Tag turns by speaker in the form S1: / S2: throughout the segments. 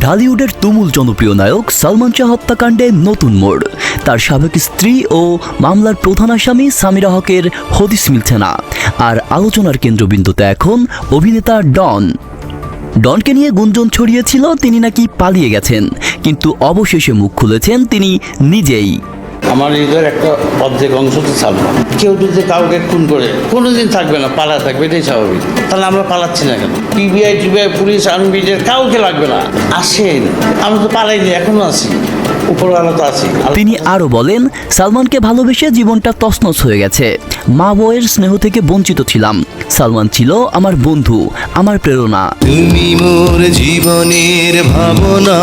S1: ঢালিউডের তুমুল জনপ্রিয় নায়ক সালমান শাহ হত্যাকাণ্ডে নতুন মোড়। তার সাবেক স্ত্রী ও মামলার প্রধান আসামি সামিরা হকের হদিস মিলছে না। আর আলোচনার কেন্দ্রবিন্দুতে এখন অভিনেতা ডন। ডনকে নিয়ে গুঞ্জন ছড়িয়েছিল, তিনি নাকি পালিয়ে গেছেন। কিন্তু অবশেষে মুখ খুলেছেন তিনি নিজেই।
S2: আমার হৃদয়ের একটা অর্ধেক অংশ তো সালমান কেউ যদি কাউকে খুন করে কোনোদিন থাকবে না পালা থাকবে এটাই স্বাভাবিক। তাহলে আমরা পালাচ্ছি না কেন? পিবিআই টিবিআই পুলিশ আর্মি কাউকে লাগবে না। আসেন আমরা তো পালাইনি এখনও আছি। উপরওয়ালা তো আছি
S1: তিনি আরও বলেন সালমানকে ভালোবেসে জীবনটা তছনছ হয়ে গেছে। মা বউয়ের স্নেহ থেকে বঞ্চিত ছিলাম। সালমান ছিল আমার বন্ধু আমার প্রেরণা।
S3: তুমি মোর জীবনের ভাবনা।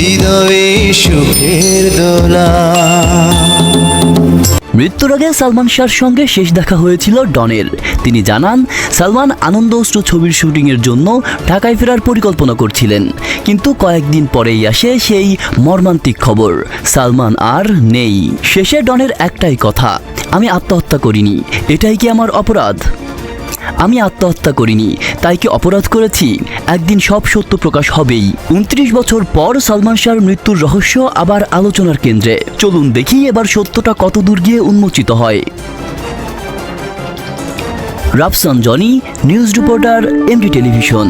S3: হৃদয়ে সুখের দোলা।
S1: মৃত্যুর আগে সালমান শাহর সঙ্গে শেষ দেখা হয়েছিল ডনের। তিনি জানান, সালমান আনন্দ অশ্রু ছবির শুটিংয়ের জন্য ঢাকায় ফেরার পরিকল্পনা করছিলেন। কিন্তু কয়েকদিন পরেই আসে সেই মর্মান্তিক খবর, সালমান আর নেই। শেষে ডনের একটাই কথা, আমি আত্মহত্যা করিনি। এটাই কি আমার অপরাধ? আমি আত্মহত্যা করিনি, তাই কি অপরাধ করেছি? একদিন সব সত্য প্রকাশ হবেই। উনত্রিশ বছর পর সালমান শাহর মৃত্যুর রহস্য আবার আলোচনার কেন্দ্রে। চলুন দেখি এবার সত্যটা কত দূর গিয়ে উন্মোচিত হয়। Rafsan Jony, news reporter, MD television.